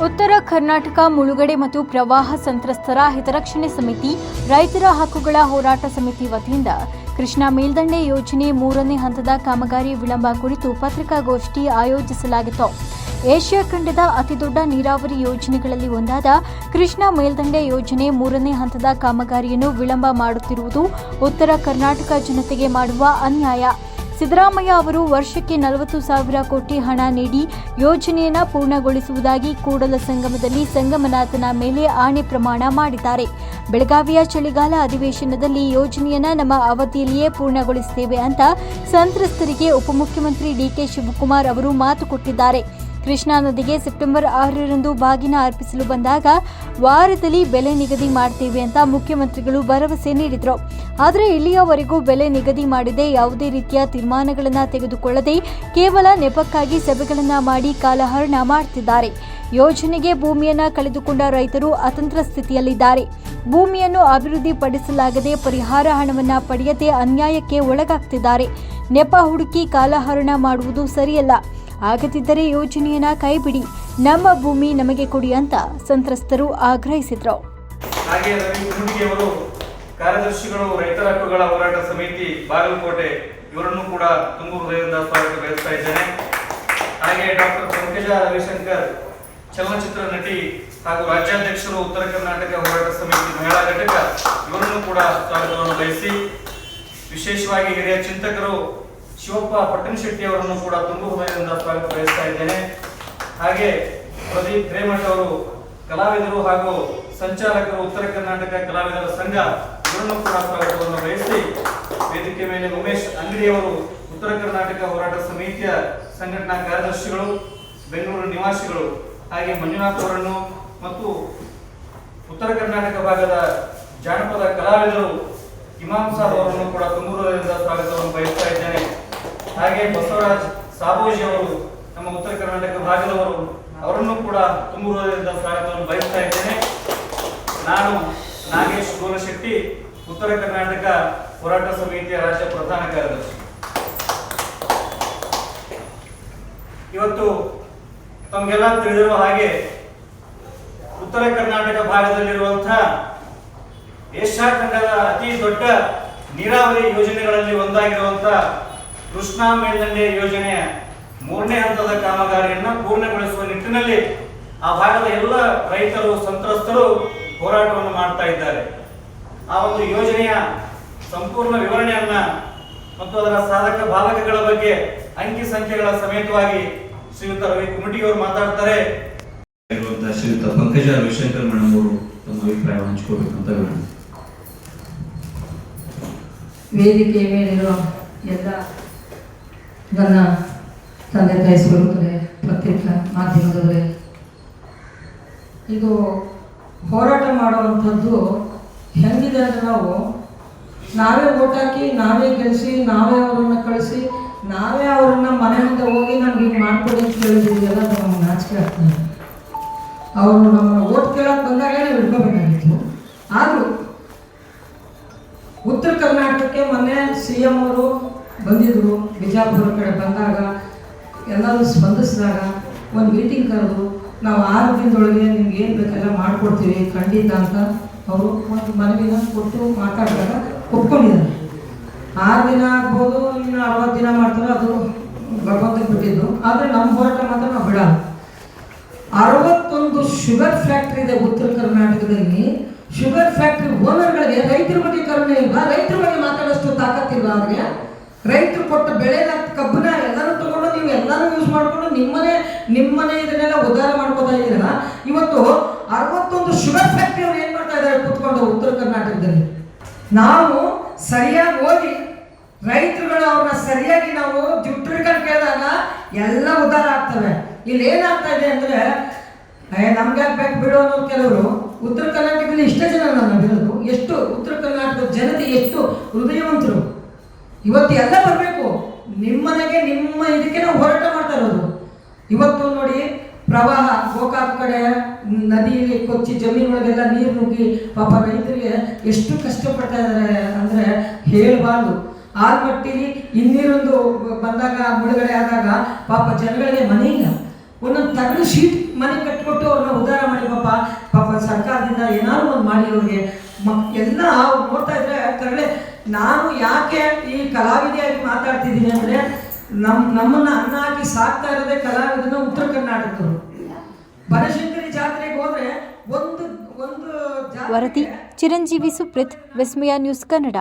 ಉತ್ತರ ಕರ್ನಾಟಕ, ಮುಳುಗಡೆ ಮತ್ತು ಪ್ರವಾಹ ಸಂತ್ರಸ್ತರ ಹಿತರಕ್ಷಣೆ ಸಮಿತಿ, ರೈತರ ಹಕ್ಕುಗಳ ಹೋರಾಟ ಸಮಿತಿ ವತಿಯಿಂದ ಕೃಷ್ಣಾ ಮೇಲ್ದಂಡೆ ಯೋಜನೆ ಮೂರನೇ ಹಂತದ ಕಾಮಗಾರಿ ವಿಳಂಬ ಕುರಿತು ಪತ್ರಿಕಾಗೋಷ್ಠಿ ಆಯೋಜಿಸಲಾಗಿತ್ತು. ಏಷ್ಯಾ ಖಂಡದ ಅತಿದೊಡ್ಡ ನೀರಾವರಿ ಯೋಜನೆಗಳಲ್ಲಿ ಒಂದಾದ ಕೃಷ್ಣಾ ಮೇಲ್ದಂಡೆ ಯೋಜನೆ ಮೂರನೇ ಹಂತದ ಕಾಮಗಾರಿಯನ್ನು ವಿಳಂಬ ಮಾಡುತ್ತಿರುವುದು ಉತ್ತರ ಕರ್ನಾಟಕ ಜನತೆಗೆ ಮಾಡುವ ಅನ್ಯಾಯ. ಸಿದ್ದರಾಮಯ್ಯ ಅವರು ವರ್ಷಕ್ಕೆ ನಲವತ್ತು ಸಾವಿರ ಕೋಟಿ ಹಣ ನೀಡಿ ಯೋಜನೆಯನ್ನು ಪೂರ್ಣಗೊಳಿಸುವುದಾಗಿ ಕೂಡಲ ಸಂಗಮದಲ್ಲಿ ಸಂಗಮನಾಥನ ಮೇಲೆ ಆಣೆ ಪ್ರಮಾಣ ಮಾಡಿದ್ದಾರೆ. ಬೆಳಗಾವಿಯ ಚಳಿಗಾಲ ಅಧಿವೇಶನದಲ್ಲಿ ಯೋಜನೆಯನ್ನು ನಮ್ಮ ಅವಧಿಯಲ್ಲಿಯೇ ಪೂರ್ಣಗೊಳಿಸುತ್ತೇವೆ ಅಂತ ಸಂತ್ರಸ್ತರಿಗೆ ಉಪಮುಖ್ಯಮಂತ್ರಿ ಡಿಕೆ ಶಿವಕುಮಾರ್ ಅವರು ಮಾತು ಕೊಟ್ಟಿದ್ದಾರೆ. ಕೃಷ್ಣಾ ನದಿಗೆ ಸೆಪ್ಟೆಂಬರ್ ಆರರಂದು ಬಾಗಿನ ಅರ್ಪಿಸಲು ಬಂದಾಗ ವಾರದಲ್ಲಿ ಬೆಲೆ ನಿಗದಿ ಮಾಡ್ತೀವಿ ಅಂತ ಮುಖ್ಯಮಂತ್ರಿಗಳು ಭರವಸೆ ನೀಡಿದರು. ಆದರೆ ಇಲ್ಲಿಯವರೆಗೂ ಬೆಲೆ ನಿಗದಿ ಮಾಡದೆ, ಯಾವುದೇ ರೀತಿಯ ತೀರ್ಮಾನಗಳನ್ನು ತೆಗೆದುಕೊಳ್ಳದೆ ಕೇವಲ ನೆಪಕ್ಕಾಗಿ ಸಭೆಗಳನ್ನು ಮಾಡಿ ಕಾಲಹರಣ ಮಾಡ್ತಿದ್ದಾರೆ. ಯೋಜನೆಗೆ ಭೂಮಿಯನ್ನು ಕಳೆದುಕೊಂಡ ರೈತರು ಅತಂತ್ರ ಸ್ಥಿತಿಯಲ್ಲಿದ್ದಾರೆ. ಭೂಮಿಯನ್ನು ಅಭಿವೃದ್ಧಿಪಡಿಸಲಾಗದೆ ಪರಿಹಾರ ಹಣವನ್ನು ಪಡೆಯದೆ ಅನ್ಯಾಯಕ್ಕೆ ಒಳಗಾಗ್ತಿದ್ದಾರೆ. ನೆಪ ಹುಡುಕಿ ಕಾಲಹರಣ ಮಾಡುವುದು ಸರಿಯಲ್ಲ. ಆಗದಿದ್ದರೆ ಯೋಜನೆಯನ್ನ ಕೈಬಿಡಿ. ನಮ್ಮ ಭೂಮಿ ನಮಗೆ ಕೊಡಿ ಅಂತ ಸಂತ್ರಸ್ತರು ಆಗ್ರಹಿಸಿದ್ರು. ಹಾಗೆ ಅವರು ಕಾರ್ಯದರ್ಶಿಗಳು, ರೈತರ ಹಕ್ಕುಗಳ ಹೋರಾಟ ಸಮಿತಿ, ಬಾಗಲಕೋಟೆ, ಇವರನ್ನು ಕೂಡ ತುಂಬು ಹೃದಯದಿಂದ ಸ್ವಾಗತ ಬಯಸ್ತಾ ಇದ್ದೇನೆ. ಹಾಗೆ ಡಾಕ್ಟರ್ ಪಂಕಜ ರವಿಶಂಕರ್ ಚಲನಚಿತ್ರ ನಟಿ ಹಾಗೂ ರಾಜ್ಯಾಧ್ಯಕ್ಷರು ಉತ್ತರ ಕರ್ನಾಟಕ ಹೋರಾಟ ಸಮಿತಿ ಮಹಿಳಾ ಘಟಕ, ಇವರನ್ನು ಕೂಡ ಸ್ವಾಗತವನ್ನು ಬಯಸಿ, ವಿಶೇಷವಾಗಿ ಹಿರಿಯ ಚಿಂತಕರು ಶಿವಪ್ಪ ಪಟ್ಟಣಶೆಟ್ಟಿ ಅವರನ್ನು ಕೂಡ ತುಂಬು ಹೃದಯದಿಂದ ಸ್ವಾಗತ ಬಯಸ್ತಾ ಇದ್ದೇನೆ. ಹಾಗೆ ಪ್ರದೀಪ್ ಪ್ರೇಮಠ್ ಅವರು ಕಲಾವಿದರು ಹಾಗೂ ಸಂಚಾಲಕರು ಉತ್ತರ ಕರ್ನಾಟಕ ಕಲಾವಿದರ ಸಂಘ ಇವರನ್ನು ಕೂಡ ಸ್ವಾಗತವನ್ನು ಬಯಸಿ ವೇದಿಕೆ ಮೇಲೆ ಉಮೇಶ್ ಅಂಗಡಿಯವರು ಉತ್ತರ ಕರ್ನಾಟಕ ಹೋರಾಟ ಸಮಿತಿಯ ಸಂಘಟನಾ ಕಾರ್ಯದರ್ಶಿಗಳು, ಬೆಂಗಳೂರು ನಿವಾಸಿಗಳು ಹಾಗೆ ಮಂಜುನಾಥ್ ಅವರನ್ನು ಮತ್ತು ಉತ್ತರ ಕರ್ನಾಟಕ ಭಾಗದ ಜಾನಪದ ಕಲಾವಿದರು ಇಮಾಮ್ ಸಾಬ್ ಅವರನ್ನು ಕೂಡ ತುಂಬು ಹೃದಯದಿಂದ ಸ್ವಾಗತವನ್ನು ಬಯಸ್ತಾ ಇದ್ದೇನೆ. ಹಾಗೆ ಬಸವರಾಜ್ ಸಾಬೋಜಿ ಅವರು, ನಮ್ಮ ಉತ್ತರ ಕರ್ನಾಟಕ ಭಾಗದವರು ಅವರನ್ನು ಕೂಡ ತುಂಬು ಸ್ವಾಗತವನ್ನು ಬಯಸ್ತಾ ಇದ್ದೇನೆ. ನಾನು ನಾಗೇಶ್ ಗೋಲಶೆಟ್ಟಿ ಉತ್ತರ ಕರ್ನಾಟಕ ಹೋರಾಟ ಸಮಿತಿಯ ರಾಜ್ಯ ಪ್ರಧಾನ ಕಾರ್ಯದರ್ಶಿ. ಇವತ್ತು ತಮಗೆಲ್ಲ ತಿಳಿದಿರುವ ಹಾಗೆ ಉತ್ತರ ಕರ್ನಾಟಕ ಭಾಗದಲ್ಲಿರುವಂತಹ ಏಷ್ಯಾ ಖಂಡದ ಅತಿ ದೊಡ್ಡ ನೀರಾವರಿ ಯೋಜನೆಗಳಲ್ಲಿ ಒಂದಾಗಿರುವಂತಹ ಕೃಷ್ಣಾ ಮೇಲ್ದಂಡೆ ಯೋಜನೆಯ ಮೂರನೇ ಹಂತದ ಕಾಮಗಾರಿಯನ್ನ ಪೂರ್ಣಗೊಳಿಸುವ ನಿಟ್ಟಿನಲ್ಲಿ ಆ ಭಾಗದ ಎಲ್ಲ ರೈತರು ಸಂತ್ರಸ್ತರು ಹೋರಾಟವನ್ನು ಮಾಡ್ತಾ ಇದ್ದಾರೆ. ಆ ಒಂದು ಯೋಜನೆಯ ಸಂಪೂರ್ಣ ವಿವರಣೆಯನ್ನ ಮತ್ತು ಅದರ ಸಾಧಕ ಬಾಧಕಗಳ ಬಗ್ಗೆ ಅಂಕಿ ಸಂಖ್ಯೆಗಳ ಸಮೇತವಾಗಿ ಶ್ರೀಯುತ ರವಿ ಕುಮಟಿಯವರು ಮಾತಾಡ್ತಾರೆ. ಶ್ರೀಯುತ ಪಂಕಜ ರವಿಶಂಕರ್ ಮೇಡಮ್ ಅವರು ತಮ್ಮ ಅಭಿಪ್ರಾಯವನ್ನು ಹಂಚ್ಕೋಬೇಕಂತ ವಿನಂತಿ ವೇದಿಕೆಯ ಮೇಲಿರುವ ಎಲ್ಲ ನನ್ನ ತಂದೆ ತಾಯಿ ಸ್ವರೂಪದೇ ಪತ್ರಿಕಾ ಮಾಧ್ಯಮದವರೇ. ಇದು ಹೋರಾಟ ಮಾಡುವಂಥದ್ದು ಹೆಂಗಿದೆ ಅಂದರೆ ನಾವು ನಾವೇ ಓಟ್ ಹಾಕಿ, ನಾವೇ ಗೆಲ್ಲಿಸಿ ನಾವೇ ಅವರನ್ನು ಕಳಿಸಿ, ನಾವೇ ಅವರನ್ನು ಮನೆ ಮುಂದೆ ಹೋಗಿ ನಮ್ಗೆ ಹಿಂಗೆ ಮಾಡ್ಕೊಡಿ ಅಂತ ಕೇಳಿದ್ರಿಗೆಲ್ಲ ನಮ್ಮ ನಾಚಿಕೆ ಆಗ್ತದೆ ಅವರು ನಮ್ಮ ಓಟ್ ಕೇಳಕ್ಕೆ ಬಂದಾಗ ಇಟ್ಕೋಬೇಕಾಗಿತ್ತು ಆದರೂ ಉತ್ತರ ಕರ್ನಾಟಕಕ್ಕೆ ಮೊನ್ನೆ ಸಿ ಎಂ ಅವರು ಬಂದಿದ್ರು, ಬಿಜಾಪುರ ಕಡೆ ಬಂದಾಗ, ಎಲ್ಲರೂ ಸ್ಪಂದಿಸಿದಾಗ ಒಂದು ಮೀಟಿಂಗ್ ಕರೆದು, ನಾವು ಆರು ದಿನದೊಳಗೆ ನಿಮ್ಗೆ ಏನು ಬೇಕೆಲ್ಲ ಮಾಡಿಕೊಡ್ತೀವಿ, ಖಂಡಿತ ಅಂತ ಅವರು ಒಂದು ಮನವಿನ ಕೊಟ್ಟು ಮಾತಾಡಿದಾಗ ಒಪ್ಕೊಂಡಿದ್ದಾರೆ. ಆರು ದಿನ ಆಗ್ಬೋದು, ಇನ್ನು ಅರವತ್ತು ದಿನ ಮಾಡ್ತಾರೆ ಅದು ಭಗವಂತಗೆ ಬಿಟ್ಟಿದ್ದು. ಆದರೆ ನಮ್ಮ ಹೋರಾಟ ಮಾತ್ರ ನಾವು ಬಿಡಲ್ಲ. ಅರವತ್ತೊಂದು ಶುಗರ್ ಫ್ಯಾಕ್ಟ್ರಿ ಇದೆ ಉತ್ತರ ಕರ್ನಾಟಕದಲ್ಲಿ. ಶುಗರ್ ಫ್ಯಾಕ್ಟ್ರಿ ಓನರ್ಗಳಿಗೆ ರೈತರ ಬಗ್ಗೆ ಕರುಣೆ ಇಲ್ವಾ ರೈತರ ಬಗ್ಗೆ ಮಾತಾಡೋಷ್ಟು ತಾಕತ್ತಿಲ್ವಾ ಅವ್ರಿಗೆ? ರೈತರು ಕೊಟ್ಟ ಬೆಳೆನ, ಕಬ್ಬನ್ನ ಎಲ್ಲರೂ ತಗೊಂಡು ನೀವು ಎಲ್ಲಾನು ಯೂಸ್ ಮಾಡಿಕೊಂಡು ನಿಮ್ಮನೆ ನಿಮ್ಮನೆ ಇದನ್ನೆಲ್ಲ ಉದ್ಧಾರ ಮಾಡ್ಕೋತಾ ಇದ್ದೀರಲ್ಲ, ಇವತ್ತು ಅರವತ್ತೊಂದು ಶುಗರ್ ಫ್ಯಾಕ್ಟ್ರಿ ಅವ್ರು ಏನು ಮಾಡ್ತಾ ಇದ್ದಾರೆ ಕೂತ್ಕೊಂಡು ಉತ್ತರ ಕರ್ನಾಟಕದಲ್ಲಿ? ನಾವು ಸರಿಯಾಗಿ ಓದಿ ರೈತರುಗಳು ಅವ್ರನ್ನ ಸರಿಯಾಗಿ ನಾವು ಜುಟ್ಟು ಕೇಳಿದಾಗ ಎಲ್ಲ ಉದ್ಧಾರ ಆಗ್ತವೆ. ಇಲ್ಲಿ ಏನಾಗ್ತಾ ಇದೆ ಅಂದ್ರೆ ನಮ್ಗೆ ಬೇಕು ಬಿಡು ಅನ್ನೋ ಕೆಲವರು. ಉತ್ತರ ಕರ್ನಾಟಕದಲ್ಲಿ ಇಷ್ಟೇ ಜನ ನಾನು ಬಿಡೋದು ಎಷ್ಟು ಉತ್ತರ ಕರ್ನಾಟಕದ ಜನತೆ ಎಷ್ಟು ಹೃದಯವಂತರು. ಇವತ್ತು ಎಲ್ಲ ಬರಬೇಕು. ನಿಮ್ಮನೆಗೆ ನಿಮ್ಮ ಇದಕ್ಕೆ ನಾವು ಹೋರಾಟ ಮಾಡ್ತಾ ಇರೋದು. ಇವತ್ತು ನೋಡಿ ಪ್ರವಾಹ, ಗೋಕಾಕ್ ಕಡೆ ನದಿಯಲ್ಲಿ ಕೊಚ್ಚಿ, ಜಮೀನೊಳಗೆಲ್ಲ ನೀರು ನುಗ್ಗಿ ಪಾಪ ರೈತರಿಗೆ ಎಷ್ಟು ಕಷ್ಟಪಡ್ತಾ ಇದ್ದಾರೆ ಅಂದರೆ ಹೇಳಬಾರ್ದು. ಆ ಮಟ್ಟಿಗೆ ಇನ್ನೀರೊಂದು ಬಂದಾಗ ಮುಳುಗಡೆ ಆದಾಗ ಪಾಪ ಜನಗಳಿಗೆ ಮನೆ ಇಲ್ಲ. ಒಂದೊಂದು ತಗಡು ಶೀಟ್ ಮನೆ ಕಟ್ಕೊಟ್ಟು ಅವ್ರನ್ನ ಉದ್ಧಾರ ಮಾಡಿ ಪಾಪ ಪಾಪ ಸರ್ಕಾರದಿಂದ ಏನಾದ್ರು ಒಂದು ಮಾಡಿ ಅವ್ರಿಗೆ. ಮಕ್ ಎಲ್ಲ ನೋಡ್ತಾ ಇದ್ರೆ ಕರಳೆ ನಾನು ಯಾಕೆ ಈ ಕಲಾವಿದೆಯಾಗಿ ಮಾತಾಡ್ತಿದ್ದೀನಿ ಅಂದ್ರೆ ನಮ್ಮ ನಮ್ಮನ್ನ ಅನ್ನ ಹಾಕಿ ಸಾಕ್ತಾ ಇರೋದೇ ಕಲಾವಿದನ ಉತ್ತರ ಕರ್ನಾಟಕದವರು ಬನಶಂಕರಿ ಜಾತ್ರೆಗೆ ಹೋದ್ರೆ ಒಂದು ಒಂದು ವರದಿ, ಚಿರಂಜೀವಿ ಸುಪ್ರೀತ್, ವಿಸ್ಮಯ ನ್ಯೂಸ್ ಕನ್ನಡ.